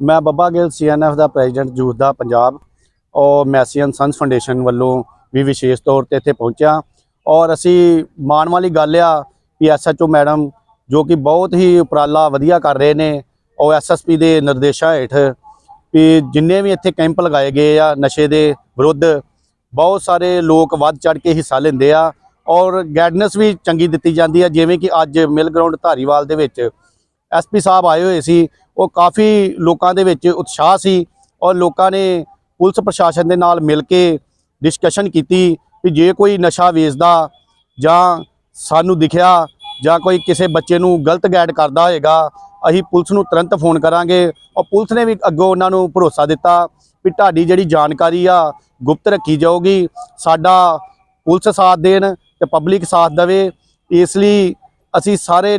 ਮੈਂ ਬੱਬਾ ਗਿੱਲ ਸੀਐਨਐਫ ਦਾ president youth ਦਾ ਪੰਜਾਬ ਔਰ ਮੈਸੀਅਨ ਸੰਸ ਫਾਊਂਡੇਸ਼ਨ ਵੱਲੋਂ ਵੀ ਵਿਸ਼ੇਸ਼ ਤੌਰ ਤੇ ਇੱਥੇ ਪਹੁੰਚਿਆ। ਔਰ ਅਸੀਂ ਮਾਣ ਵਾਲੀ ਗੱਲ ਆ ਕਿ ਐਸਐਚਓ ਮੈਡਮ ਜੋ ਕਿ ਬਹੁਤ ਹੀ ਉਪਰਾਲਾ ਵਧੀਆ ਕਰ ਰਹੇ ਨੇ ਔਰ ਐਸਐਸਪੀ ਦੇ ਨਿਰਦੇਸ਼ਾਂ ਹੇਠ ਵੀ ਜਿੰਨੇ ਵੀ ਇੱਥੇ ਕੈਂਪ ਲਗਾਏ ਗਏ ਆ ਨਸ਼ੇ ਦੇ ਵਿਰੁੱਧ, ਬਹੁਤ ਸਾਰੇ ਲੋਕ ਵੱਧ ਚੜ ਕੇ ਹਿੱਸਾ ਲੈਂਦੇ ਆ ਔਰ ਗਾਈਡਨੈਂਸ ਵੀ ਚੰਗੀ ਦਿੱਤੀ ਜਾਂਦੀ ਆ, ਜਿਵੇਂ ਕਿ ਅੱਜ ਮਿਲ ਗਰਾਊਂਡ ਧਾਰੀਵਾਲ ਦੇ ਵਿੱਚ ਐਸਪੀ ਸਾਹਿਬ ਆਏ ਹੋਏ ਸੀ, ਉਹ ਕਾਫੀ ਲੋਕਾਂ ਦੇ ਵਿੱਚ ਉਤਸ਼ਾਹ ਸੀ ਔਰ ਲੋਕਾਂ ਨੇ ਪੁਲਿਸ ਪ੍ਰਸ਼ਾਸਨ ਦੇ ਨਾਲ ਮਿਲ ਕੇ ਡਿਸਕਸ਼ਨ ਕੀਤੀ ਵੀ ਜੇ ਕੋਈ ਨਸ਼ਾ ਵੇਚਦਾ ਜਾਂ ਸਾਨੂੰ ਦਿਖਿਆ ਜਾਂ ਕੋਈ ਕਿਸੇ ਬੱਚੇ ਨੂੰ ਗਲਤ ਗਾਈਡ ਕਰਦਾ ਹੋਏਗਾ, ਅਸੀਂ ਪੁਲਿਸ ਨੂੰ ਤੁਰੰਤ ਫੋਨ ਕਰਾਂਗੇ ਔਰ ਪੁਲਿਸ ਨੇ ਵੀ ਅੱਗੋਂ ਉਹਨਾਂ ਨੂੰ ਭਰੋਸਾ ਦਿੱਤਾ ਵੀ ਤੁਹਾਡੀ ਜਿਹੜੀ ਜਾਣਕਾਰੀ ਆ ਗੁਪਤ ਰੱਖੀ ਜਾਊਗੀ, ਸਾਡਾ ਪੁਲਿਸ ਸਾਥ ਦੇਣ ਤੇ ਪਬਲਿਕ ਸਾਥ ਦੇਵੇ, ਇਸ ਲਈ ਅਸੀਂ ਸਾਰੇ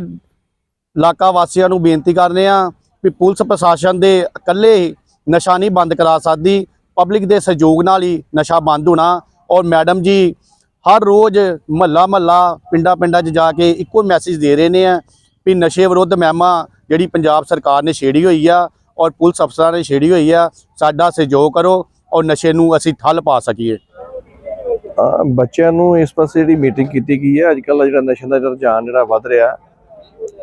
ਇਲਾਕਾ ਵਾਸੀਆਂ ਨੂੰ ਬੇਨਤੀ ਕਰਨੇ ਆ ਵੀ ਪੁਲਿਸ ਪ੍ਰਸ਼ਾਸਨ ਦੇ ਇਕੱਲੇ ਨਸ਼ਾ ਨਹੀਂ ਬੰਦ ਕਰਾ ਸਕਦੀ, ਪਬਲਿਕ ਦੇ ਸਹਿਯੋਗ ਨਾਲ ਹੀ ਨਸ਼ਾ ਬੰਦ ਹੋਣਾ ਔਰ ਮੈਡਮ ਜੀ ਹਰ ਰੋਜ਼ ਮਹੱਲਾ ਮਹੱਲਾ, ਪਿੰਡਾਂ ਪਿੰਡਾਂ 'ਚ ਜਾ ਕੇ ਇੱਕੋ ਮੈਸੇਜ ਦੇ ਰਹੇ ਨੇ ਆ ਵੀ ਨਸ਼ੇ ਵਿਰੁੱਧ ਮਹਿਮਾ ਜਿਹੜੀ ਪੰਜਾਬ ਸਰਕਾਰ ਨੇ ਛੇੜੀ ਹੋਈ ਆ ਔਰ ਪੁਲਿਸ ਅਫਸਰਾਂ ਨੇ ਛੇੜੀ ਹੋਈ ਆ, ਸਾਡਾ ਸਹਿਯੋਗ ਕਰੋ ਔਰ ਨਸ਼ੇ ਨੂੰ ਅਸੀਂ ਠੱਲ ਪਾ ਸਕੀਏ। ਬੱਚਿਆਂ ਨੂੰ ਇਸ ਪਾਸੇ ਜਿਹੜੀ ਮੀਟਿੰਗ ਕੀਤੀ ਗਈ ਹੈ, ਅੱਜ ਕੱਲ੍ਹ ਜਿਹੜਾ ਨਸ਼ੇ ਦਾ ਜਿਹੜਾ ਰੁਝਾਨ ਜਿਹੜਾ ਵੱਧ ਰਿਹਾ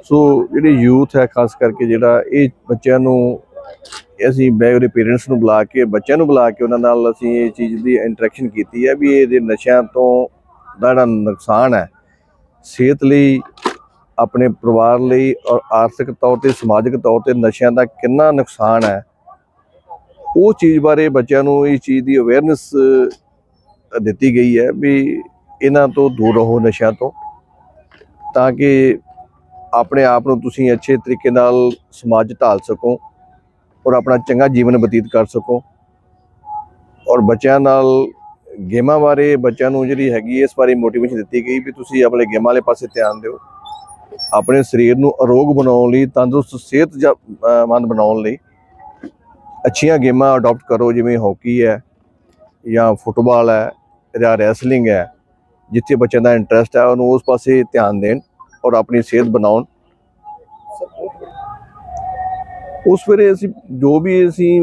ਸੋ ਜਿਹੜੀ ਯੂਥ ਹੈ, ਖਾਸ ਕਰਕੇ ਜਿਹੜਾ ਇਹ ਬੱਚਿਆਂ ਨੂੰ ਅਸੀਂ ਬੈ, ਉਹਦੇ ਪੇਰੈਂਟਸ ਨੂੰ ਬੁਲਾ ਕੇ, ਬੱਚਿਆਂ ਨੂੰ ਬੁਲਾ ਕੇ ਉਹਨਾਂ ਨਾਲ ਅਸੀਂ ਇਹ ਚੀਜ਼ ਦੀ ਇੰਟਰੈਕਸ਼ਨ ਕੀਤੀ ਹੈ ਵੀ ਇਹਦੇ ਨਸ਼ਿਆਂ ਤੋਂ ਦਾ ਜਿਹੜਾ ਨੁਕਸਾਨ ਹੈ, ਸਿਹਤ ਲਈ, ਆਪਣੇ ਪਰਿਵਾਰ ਲਈ ਔਰ ਆਰਥਿਕ ਤੌਰ ਤੇ, ਸਮਾਜਿਕ ਤੌਰ ਤੇ ਨਸ਼ਿਆਂ ਦਾ ਕਿੰਨਾ ਨੁਕਸਾਨ ਹੈ, ਉਹ ਚੀਜ਼ ਬਾਰੇ ਬੱਚਿਆਂ ਨੂੰ ਇਸ ਚੀਜ਼ ਦੀ ਅਵੇਅਰਨੈਸ ਦਿੱਤੀ ਗਈ ਹੈ ਵੀ ਇਹਨਾਂ ਤੋਂ ਦੂਰ ਰਹੋ ਨਸ਼ਿਆਂ ਤੋਂ, ਤਾਂ ਕਿ ਆਪਣੇ ਆਪ ਨੂੰ ਤੁਸੀਂ ਅੱਛੇ ਤਰੀਕੇ ਨਾਲ ਸਮਾਜ ਢਾਲ ਸਕੋ ਔਰ ਆਪਣਾ ਚੰਗਾ ਜੀਵਨ ਬਤੀਤ ਕਰ ਸਕੋ। ਔਰ ਬੱਚਿਆਂ ਨਾਲ ਗੇਮਾਂ ਬਾਰੇ ਬੱਚਿਆਂ ਨੂੰ ਜਿਹੜੀ ਹੈਗੀ ਇਸ ਬਾਰੇ ਮੋਟੀਵੇਸ਼ਨ ਦਿੱਤੀ ਗਈ ਵੀ ਤੁਸੀਂ ਆਪਣੇ ਗੇਮਾਂ ਵਾਲੇ ਪਾਸੇ ਧਿਆਨ ਦਿਓ। ਆਪਣੇ ਸਰੀਰ ਨੂੰ ਅਰੋਗ ਬਣਾਉਣ ਲਈ, ਤੰਦਰੁਸਤ ਸਿਹਤਮੰਦ ਬਣਾਉਣ ਲਈ ਅੱਛੀਆਂ ਗੇਮਾਂ ਅਡਾਪਟ ਕਰੋ, ਜਿਵੇਂ ਹਾਕੀ ਹੈ ਜਾਂ ਫੁੱਟਬਾਲ ਹੈ ਜਾਂ ਰੈਸਲਿੰਗ ਹੈ, ਜਿੱਥੇ ਬੱਚਿਆਂ ਦਾ ਇੰਟਰਸਟ ਹੈ, ਉਹਨੂੰ ਉਸ ਪਾਸੇ ਧਿਆਨ ਦੇਣ। ਔਰ ਆਪਣੀ ਸਿਹਤ ਬਣਾਉਣ। ਉਸ ਵੇਲੇ ਅਸੀਂ ਜੋ ਵੀ ਅਸੀਂ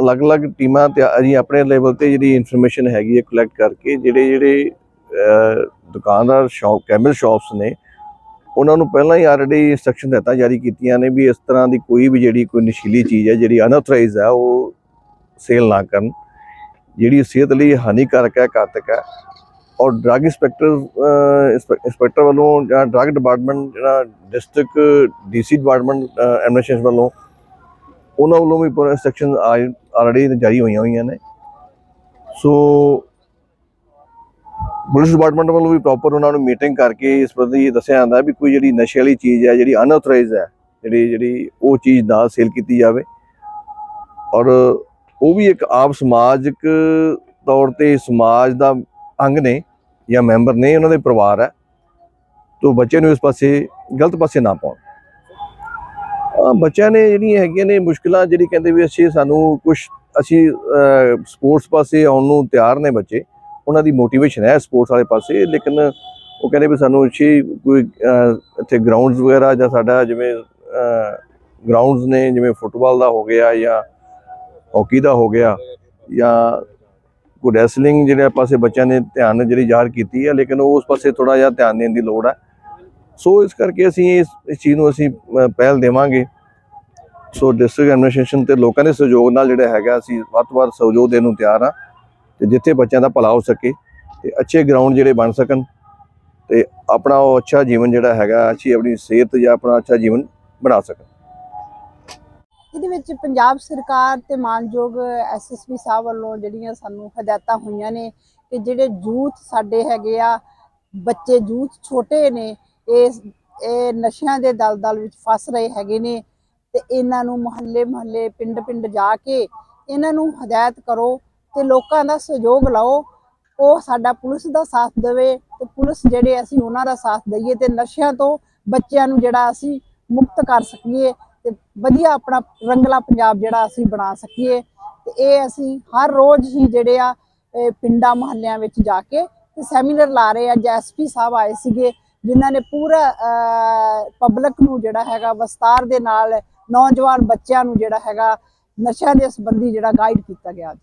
ਅਲੱਗ-ਅਲੱਗ ਟੀਮਾਂ ਤੇ ਅਸੀਂ ਆਪਣੇ ਲੈਵਲ ਤੇ ਜਿਹੜੀ ਇਨਫੋਰਮੇਸ਼ਨ ਹੈਗੀ ਹੈ ਕਲੈਕਟ ਕਰਕੇ ਜਿਹੜੇ ਜਿਹੜੇ ਦੁਕਾਨਦਾਰ ਸ਼ਾਪ ਕੈਮਲ ਸ਼ਾਪਸ ਨੇ, ਉਹਨਾਂ ਨੂੰ ਪਹਿਲਾਂ ਹੀ ਆਲਰੇਡੀ ਇੰਸਟਰਕਸ਼ਨ ਦਿੱਤਾ, ਜਾਰੀ ਕੀਤੀਆਂ ਨੇ ਵੀ ਇਸ ਤਰ੍ਹਾਂ ਦੀ ਕੋਈ ਵੀ ਜਿਹੜੀ ਕੋਈ ਨਸ਼ੀਲੀ ਚੀਜ਼ ਹੈ, ਜਿਹੜੀ ਅਨਆਥੋਰਾਈਜ਼ ਹੈ, ਉਹ ਸੇਲ ਨਾ ਕਰਨ। ਜਿਹੜੀ ਸਿਹਤ ਲਈ ਹਾਨੀਕਾਰਕ ਹੈ, ਘਾਤਕ ਹੈ ਔਰ ਡਰੱਗ ਇੰਸਪੈਕਟਰ ਇੰਸਪੈਕਟਰ ਵੱਲੋਂ ਜਾਂ ਡਰੱਗ ਡਿਪਾਰਟਮੈਂਟ ਜਿਹੜਾ ਡਿਸਟ੍ਰਿਕਟ ਡੀਸੀ ਡਿਪਾਰਟਮੈਂਟ ਐਡਮਿਨਿਸਟ੍ਰੇਸ਼ਨ ਵੱਲੋਂ ਉਹਨਾਂ ਵੱਲੋਂ ਵੀ ਪੂਰਾ ਇੰਸਟਰਕਸ਼ਨ ਆਲਰੇਡੀ ਜਾਰੀ ਹੋਈਆਂ ਹੋਈਆਂ ਨੇ। ਸੋ ਪੁਲਿਸ ਡਿਪਾਰਟਮੈਂਟ ਵੱਲੋਂ ਵੀ ਪ੍ਰੋਪਰ ਉਹਨਾਂ ਨੂੰ ਮੀਟਿੰਗ ਕਰਕੇ ਇਸ ਪ੍ਰਤੀ ਦੱਸਿਆ ਜਾਂਦਾ ਵੀ ਕੋਈ ਜਿਹੜੀ ਨਸ਼ੇ ਵਾਲੀ ਚੀਜ਼ ਹੈ, ਜਿਹੜੀ ਅਨਆਥੋਰਾਈਜ਼ਡ ਹੈ, ਜਿਹੜੀ ਜਿਹੜੀ ਉਹ ਚੀਜ਼ ਨਾ ਸੇਲ ਕੀਤੀ ਜਾਵੇ। ਔਰ ਉਹ ਵੀ ਇੱਕ ਆਪ ਸਮਾਜਿਕ ਤੌਰ ਤੇ ਸਮਾਜ ਦਾ ਅੰਗ ਨੇ। ਜਾਂ ਮੈਂਬਰ ਨੇ, ਉਹਨਾਂ ਦੇ ਪਰਿਵਾਰ ਹੈ, ਤੋਂ ਬੱਚੇ ਨੂੰ ਇਸ ਪਾਸੇ, ਗਲਤ ਪਾਸੇ ਨਾ ਪਾਉਣ। ਬੱਚਿਆਂ ਨੇ ਜਿਹੜੀਆਂ ਹੈਗੀਆਂ ਨੇ ਮੁਸ਼ਕਲਾਂ, ਜਿਹੜੀ ਕਹਿੰਦੇ ਵੀ ਅਸੀਂ, ਸਾਨੂੰ ਕੁਝ ਅਸੀਂ ਸਪੋਰਟਸ ਪਾਸੇ ਆਉਣ ਨੂੰ ਤਿਆਰ ਨੇ ਬੱਚੇ, ਉਹਨਾਂ ਦੀ ਮੋਟੀਵੇਸ਼ਨ ਹੈ ਸਪੋਰਟਸ ਵਾਲੇ ਪਾਸੇ, ਲੇਕਿਨ ਉਹ ਕਹਿੰਦੇ ਵੀ ਸਾਨੂੰ ਅੱਛੀ ਕੋਈ ਇੱਥੇ ਗਰਾਊਂਡਸ ਵਗੈਰਾ ਜਾਂ ਸਾਡਾ ਜਿਵੇਂ ਗਰਾਊਂਡਸ ਨੇ, ਜਿਵੇਂ ਫੁੱਟਬਾਲ ਦਾ ਹੋ ਗਿਆ ਜਾਂ ਹਾਕੀ ਦਾ ਹੋ ਗਿਆ ਜਾਂ ਕੋਈ ਰੈਸਲਿੰਗ ਜਿਹੜੇ ਪਾਸੇ ਬੱਚਿਆਂ ਨੇ ਧਿਆਨ ਜਿਹੜੀ ਜ਼ਾਹਰ ਕੀਤੀ ਹੈ, ਲੇਕਿਨ ਉਸ ਪਾਸੇ ਥੋੜਾ ਜਿਹਾ ਧਿਆਨ ਦੇਣ ਦੀ ਲੋੜ ਹੈ। ਸੋ ਇਸ ਕਰਕੇ ਅਸੀਂ ਇਸ ਇਸ ਚੀਜ਼ ਨੂੰ ਅਸੀਂ ਪਹਿਲ ਦੇਵਾਂਗੇ। ਸੋ ਡਿਸਟ੍ਰਿਕਟ ਐਡਮਿਨਿਸਟ੍ਰੇਸ਼ਨ ਤੇ ਲੋਕਾਂ ਦੇ ਸਹਿਯੋਗ ਨਾਲ ਜਿਹੜਾ ਹੈਗਾ, ਅਸੀਂ ਵੱਧ ਤੋਂ ਵੱਧ ਸਹਿਯੋਗ ਦੇਣ ਨੂੰ ਤਿਆਰ ਹਾਂ ਤੇ ਜਿੱਥੇ ਬੱਚਿਆਂ ਦਾ ਭਲਾ ਹੋ ਸਕੇ ਤੇ ਅੱਛੇ ਗਰਾਊਂਡ ਜਿਹੜੇ ਬਣ ਸਕਣ ਤੇ ਆਪਣਾ ਉਹ ਅੱਛਾ ਜੀਵਨ ਜਿਹੜਾ ਹੈਗਾ, ਅੱਛੀ ਆਪਣੀ ਸਿਹਤ ਜਾਂ ਆਪਣਾ ਅੱਛਾ ਜੀਵਨ ਬਣਾ ਸਕਣ। ਇਹਦੇ ਵਿੱਚ ਪੰਜਾਬ ਸਰਕਾਰ ਤੇ ਮਾਨਯੋਗ ਐਸਐਸਪੀ ਸਾਹਿਬ ਵੱਲੋਂ ਜਿਹੜੀਆਂ ਸਾਨੂੰ ਹਦਾਇਤਾਂ ਹੋਈਆਂ ਨੇ ਕਿ ਜਿਹੜੇ ਯੂਥ ਸਾਡੇ ਹੈਗੇ ਆ, ਬੱਚੇ ਯੂਥ ਛੋਟੇ ਨੇ, ਇਹ ਇਹ ਨਸ਼ਿਆਂ ਦੇ ਦਲਦਲ ਵਿੱਚ ਫਸ ਰਹੇ ਹੈਗੇ ਨੇ ਤੇ ਇਹਨਾਂ ਨੂੰ ਮੁਹੱਲੇ ਮੁਹੱਲੇ, ਪਿੰਡ ਪਿੰਡ ਜਾ ਕੇ ਇਹਨਾਂ ਨੂੰ ਹਦਾਇਤ ਕਰੋ ਤੇ ਲੋਕਾਂ ਦਾ ਸਹਿਯੋਗ ਲਓ। ਉਹ ਸਾਡਾ ਪੁਲਿਸ ਦਾ ਸਾਥ ਦੇਵੇ ਤੇ ਪੁਲਿਸ ਜਿਹੜੇ ਅਸੀਂ ਉਹਨਾਂ ਦਾ ਸਾਥ ਦਈਏ ਤੇ ਨਸ਼ਿਆਂ ਤੋਂ ਬੱਚਿਆਂ ਨੂੰ ਜਿਹੜਾ ਅਸੀਂ ਮੁਕਤ ਕਰ ਸਕੀਏ। ਤੇ ਵਧੀਆ ਆਪਣਾ ਰੰਗਲਾ ਪੰਜਾਬ ਜਿਹੜਾ ਅਸੀਂ ਬਣਾ ਸਕੀਏ। ਤੇ ਇਹ ਅਸੀਂ ਹਰ ਰੋਜ਼ ਹੀ ਜਿਹੜੇ ਆ ਪਿੰਡਾਂ ਮੁਹੱਲਿਆਂ ਵਿੱਚ ਜਾ ਕੇ ਤੇ ਸੈਮੀਨਾਰ ਲਾ ਰਹੇ ਆ। ਐਸਪੀ ਸਾਹਿਬ ਆਏ ਸੀਗੇ, ਜਿਨ੍ਹਾਂ ਨੇ ਪੂਰਾ ਪਬਲਿਕ ਨੂੰ ਜਿਹੜਾ ਹੈਗਾ ਵਿਸਤਾਰ ਦੇ ਨਾਲ ਨੌਜਵਾਨ ਬੱਚਿਆਂ ਨੂੰ ਜਿਹੜਾ ਹੈਗਾ, ਨਸ਼ਿਆਂ ਦੇ ਸੰਬੰਧੀ ਜਿਹੜਾ ਗਾਈਡ ਕੀਤਾ ਗਿਆ ਅੱਜ।